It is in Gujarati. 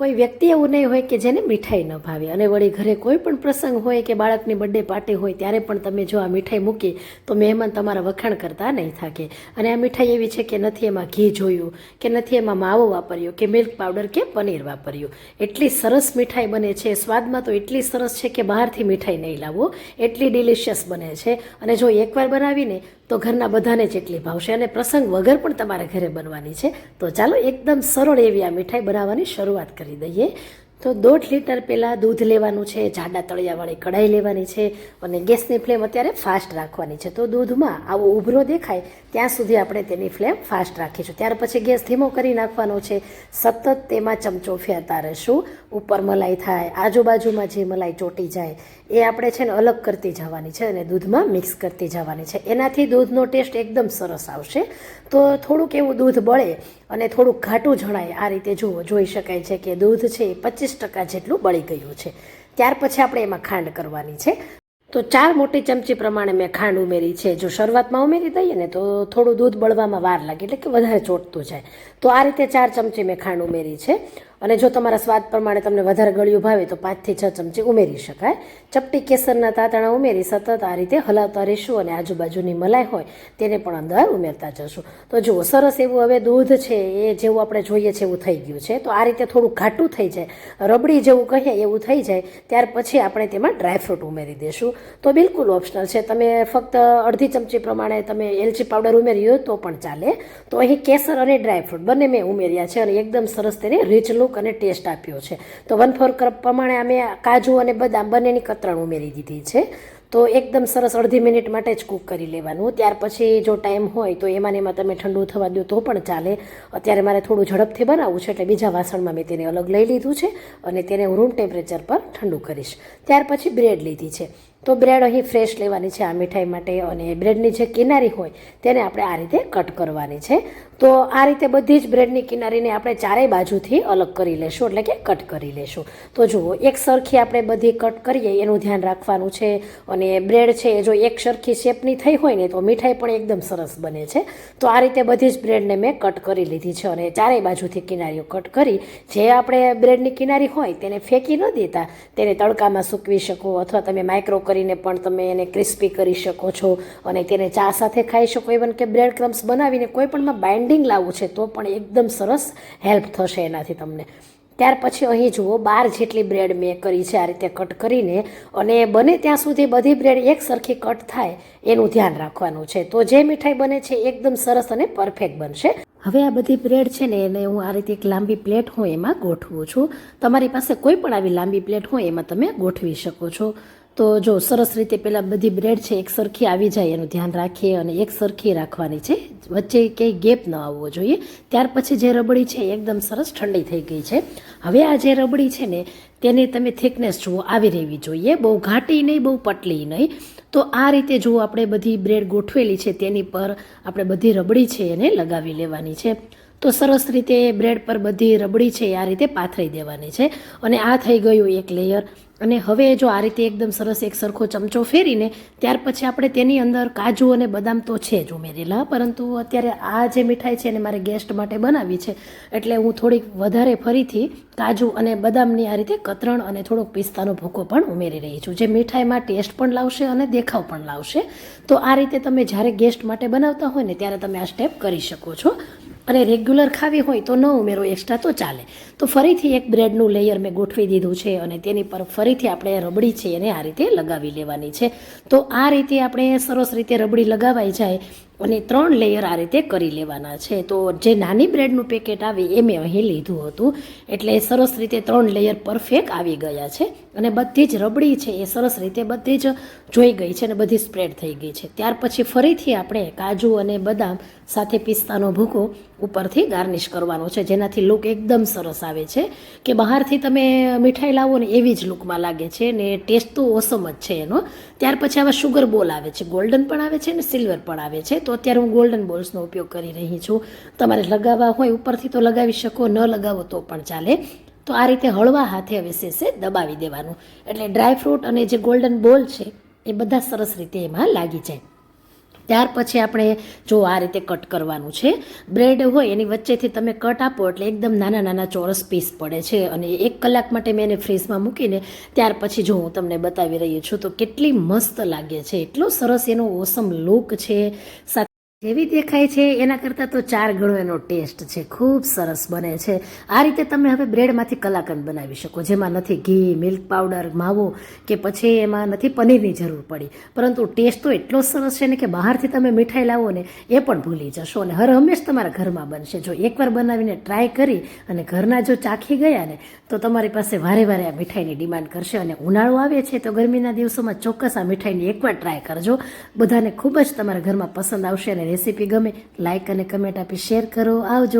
કોઈ વ્યક્તિ એવું નહીં હોય કે જેને મીઠાઈ ન ભાવે. અને વળી ઘરે કોઈ પણ પ્રસંગ હોય કે બાળકની બર્થડે પાર્ટી હોય, ત્યારે પણ તમે જો આ મીઠાઈ મૂકી, તો મહેમાન તમારા વખાણ કરતા નહીં થાકે. અને આ મીઠાઈ એવી છે કે નથી એમાં ઘી જોયું, કે નથી એમાં માવો વાપર્યો, કે મિલ્ક પાવડર કે પનીર વાપર્યું. એટલી સરસ મીઠાઈ બને છે. સ્વાદમાં તો એટલી સરસ છે કે બહારથી મીઠાઈ નહીં લાવો. એટલી ડિલિશિયસ બને છે. અને જો એકવાર બનાવીને તો ઘરના બધાને જેટલી ભાવશે અને પ્રસંગ વગર પણ તમારે ઘરે બનવાની છે, તો ચાલો એકદમ સરળ એવી આ મીઠાઈ બનાવવાની શરૂઆત કરી દઈએ. તો દોઢ લીટર પહેલાં દૂધ લેવાનું છે, જાડા તળિયાવાળી કઢાઈ લેવાની છે અને ગેસની ફ્લેમ અત્યારે ફાસ્ટ રાખવાની છે. તો દૂધમાં આવો ઉભરો દેખાય, ત્યાં સુધી આપણે તેની ફ્લેમ ફાસ્ટ રાખીશું. ત્યાર પછી ગેસ ધીમો કરી નાખવાનો છે. સતત તેમાં ચમચો ફેરતા રહેશું. ઉપર મલાઈ થાય, આજુબાજુમાં જે મલાઈ ચોટી જાય, એ આપણે છે ને અલગ કરતી જવાની છે અને દૂધમાં મિક્સ કરતી જવાની છે. એનાથી દૂધનો ટેસ્ટ એકદમ સરસ આવશે. તો થોડુંક એવું દૂધ બળે અને થોડુંક ઘાટું જણાય, આ રીતે જુઓ, જોઈ શકાય છે કે દૂધ છે એ પચીસ ટકા જેટલું બળી ગયું છે. ત્યાર પછી આપણે એમાં ખાંડ કરવાની છે. તો ચાર મોટી ચમચી પ્રમાણે મેં ખાંડ ઉમેરી છે. જો શરૂઆતમાં ઉમેરી દઈએ ને તો થોડું દૂધ બળવામાં વાર લાગે એટલે કે વધારે ચોટતું જાય. તો આ રીતે ચાર ચમચી મેં ખાંડ ઉમેરી છે. અને જો તમારા સ્વાદ પ્રમાણે તમને વધારે ગળ્યું ભાવે તો પાંચથી છ ચમચી ઉમેરી શકાય. ચપટી કેસરના તાતણા ઉમેરી સતત આ રીતે હલાવતા રહીશું અને આજુબાજુની મલાઈ હોય તેને પણ અંદર ઉમેરતા જશું. તો જુઓ, સરસ એવું હવે દૂધ છે, એ જેવું આપણે જોઈએ છે એવું થઈ ગયું છે. તો આ રીતે થોડું ઘાટું થઈ જાય, રબડી જેવું કહીએ એવું થઈ જાય, ત્યાર પછી આપણે તેમાં ડ્રાયફ્રૂટ ઉમેરી દઈશું તો બિલકુલ ઓપ્શનલ છે. તમે ફક્ત અડધી ચમચી પ્રમાણે તમે એલચી પાવડર ઉમેર્યું તો પણ ચાલે. તો અહીં કેસર અને ડ્રાયફ્રૂટ બંને મેં ઉમેર્યા છે અને એકદમ સરસ તેને રીચ લુક અને ટેસ્ટ આપ્યો છે. તો વન ફોર કપ પ્રમાણે અમે કાજુ અને બદામ બંનેની કતરણ ઉમેરી દીધી છે. તો એકદમ સરસ અડધી મિનિટ માટે જ કૂક કરી લેવાનું. ત્યાર પછી જો ટાઈમ હોય તો એમાં એમાં તમે ઠંડુ થવા દો તો પણ ચાલે. અત્યારે મારે થોડું ઝડપથી બનાવવું છે એટલે બીજા વાસણમાં મેં તેને અલગ લઈ લીધું છે અને તેને હું રૂમ ટેમ્પરેચર પર ઠંડુ કરીશ. ત્યાર પછી બ્રેડ લીધી છે. તો બ્રેડ અહીં ફ્રેશ લેવાની છે આ મીઠાઈ માટે અને બ્રેડની જે કિનારી હોય તેને આપણે આ રીતે કટ કરવાની છે. તો આ રીતે બધી જ બ્રેડની કિનારીને આપણે ચારેય બાજુથી અલગ કરી લેશું, એટલે કે કટ કરી લેશું. તો જુઓ, એક સરખી આપણે બધી કટ કરીએ, એનું ધ્યાન રાખવાનું છે. અને બ્રેડ છે, એ જો એક સરખી શેપની થઈ હોય ને, તો મીઠાઈ પણ એકદમ સરસ બને છે. તો આ રીતે બધી જ બ્રેડને મેં કટ કરી લીધી છે. અને ચારેય બાજુથી કિનારીઓ કટ કરી, જે આપણે બ્રેડની કિનારી હોય, તેને ફેંકી ન દેતા. તેને તડકામાં સૂકવી શકો, અથવા તમે માઇક્રો કરીને પણ તમે એને ક્રિસ્પી કરી શકો છો. અને તેને ચા સાથે ખાઈ શકો, ઇવન કે બ્રેડ ક્રમ્સ બનાવીને કોઈ પણમાં બાઇન્ડિંગ લાવવું છે, તો પણ એકદમ સરસ હેલ્પ થશે એનાથી તમને. ત્યાર પછી અહીં જુઓ, બાર જેટલી બ્રેડ મેં કરી છે, આ રીતે કટ કરીને, અને બને ત્યાં સુધી બધી બ્રેડ એક સરખી કટ થાય, એનું ધ્યાન રાખવાનું છે. તો જે મીઠાઈ બને છે એકદમ સરસ અને પરફેક્ટ બનશે. હવે આ બધી બ્રેડ છે ને, એને હું આ રીતે એક લાંબી પ્લેટ હું એમાં ગોઠવું છું. તમારી પાસે કોઈ પણ આવી લાંબી પ્લેટ હોય, એમાં તમે ગોઠવી શકો છો. તો જો સરસ રીતે પહેલાં બધી બ્રેડ છે, એક સરખી આવી જાય એનું ધ્યાન રાખીએ અને એક સરખી રાખવાની છે. વચ્ચે કંઈ ગેપ ન આવવો જોઈએ. ત્યાર પછી જે રબડી છે એકદમ સરસ ઠંડી થઈ ગઈ છે. હવે આ જે રબડી છે ને, તેની તમે થિકનેસ જુઓ, આવી રહેવી જોઈએ. બહુ ઘાટી નહીં, બહુ પટલી નહીં. તો આ રીતે જુઓ આપણે બધી બ્રેડ ગોઠવેલી છે, તેની પર આપણે બધી રબડી છે એને લગાવી લેવાની છે. તો સરસ રીતે બ્રેડ પર બધી રબડી છે આ રીતે પાથરી દેવાની છે અને આ થઈ ગયું એક લેયર અને હવે જો આ રીતે એકદમ સરસ એક સરખો ચમચો ફેરીને ત્યાર પછી આપણે તેની અંદર કાજુ અને બદામ તો છે જ ઉમેરેલા, પરંતુ અત્યારે આ જે મીઠાઈ છે એને મારે ગેસ્ટ માટે બનાવી છે, એટલે હું થોડીક વધારે ફરીથી કાજુ અને બદામની આ રીતે કતરણ અને થોડોક પિસ્તાનો ભૂકો પણ ઉમેરી રહી છું. જે મીઠાઈમાં ટેસ્ટ પણ લાવશે અને દેખાવ પણ લાવશે. તો આ રીતે તમે જ્યારે ગેસ્ટ માટે બનાવતા હોય ને ત્યારે તમે આ સ્ટેપ કરી શકો છો. અને રેગ્યુલર ખાવી હોય તો ન ઉમેરો એક્સ્ટ્રા તો ચાલે. તો ફરીથી એક બ્રેડનું લેયર મેં ગોઠવી દીધું છે અને તેની પર ફરીથી આપણે રબડી છે એને આ રીતે લગાવી લેવાની છે. તો આ રીતે આપણે સરસ રીતે રબડી લગાવાઈ જાય અને ત્રણ લેયર આ રીતે કરી લેવાના છે. તો જે નાની બ્રેડનું પેકેટ આવે એ મેં અહીં લીધું હતું. એટલે સરસ રીતે ત્રણ લેયર પરફેક્ટ આવી ગયા છે. અને બધી જ રબડી છે એ સરસ રીતે બધી જ જોઈ ગઈ છે અને બધી સ્પ્રેડ થઈ ગઈ છે. ત્યાર પછી ફરીથી આપણે કાજુ અને બદામ સાથે પિસ્તાનો ભૂકો ઉપરથી ગાર્નિશ કરવાનો છે. જેનાથી લુક એકદમ સરસ આવે છે. કે બહારથી તમે મીઠાઈ લાવો ને એવી જ લુકમાં લાગે છે ને ટેસ્ટ તો ઓસમ જ છે એનો. ત્યાર પછી આવા શુગર બોલ આવે છે. ગોલ્ડન પણ આવે છે ને સિલ્વર પણ આવે છે. તો અત્યારે હું ગોલ્ડન બોલ્સનો ઉપયોગ કરી રહી છું. તમારે લગાવવા હોય, ઉપરથી તો લગાવી શકો, ન લગાવો તો પણ ચાલે. તો આ રીતે હળવા હાથે હવે શેષે દબાવી દેવાનું. એટલે ડ્રાયફ્રૂટ અને જે ગોલ્ડન બોલ છે, એ બધા સરસ રીતે એમાં લાગી જાય. ત્યાર પછી આપણે જો આ રીતે કટ કરવાનું છે. બ્રેડ હોય એની વચ્ચેથી તમે કટ આપો એટલે એકદમ નાના નાના ચોરસ પીસ પડે છે અને એક કલાક માટે મેં એને ફ્રીઝમાં મૂકીને ત્યાર પછી જો હું તમને બતાવી રહી છું તો કેટલી મસ્ત લાગે છે. એટલો સરસ એનો ઓસમ લુક છે. જેવી દેખાય છે, એના કરતાં તો ચાર ગણો એનો ટેસ્ટ છે. ખૂબ સરસ બને છે. આ રીતે તમે હવે બ્રેડમાંથી કલાકંદ બનાવી શકો, જેમાં નથી ઘી, મિલ્ક પાવડર, માવો કે પછી એમાં નથી પનીરની જરૂર પડી. પરંતુ ટેસ્ટ તો એટલો સરસ છે ને કે બહારથી તમે મીઠાઈ લાવો ને એ પણ ભૂલી જશો અને હર હંમેશ તમારા ઘરમાં બનશે. જો એકવાર બનાવીને ટ્રાય કરી અને ઘરના જો ચાખી ગયા ને, તો તમારી પાસે વારે વારે આ મીઠાઈની ડિમાન્ડ કરશે અને ઉનાળો આવે છે તો ગરમીના દિવસોમાં ચોક્કસ આ મીઠાઈની એકવાર ટ્રાય કરજો. બધાને ખૂબ જ તમારા ઘરમાં પસંદ આવશે અને રેસીપી ગમે લાઇક અને કમેન્ટ આપી શેર કરો. આવજો.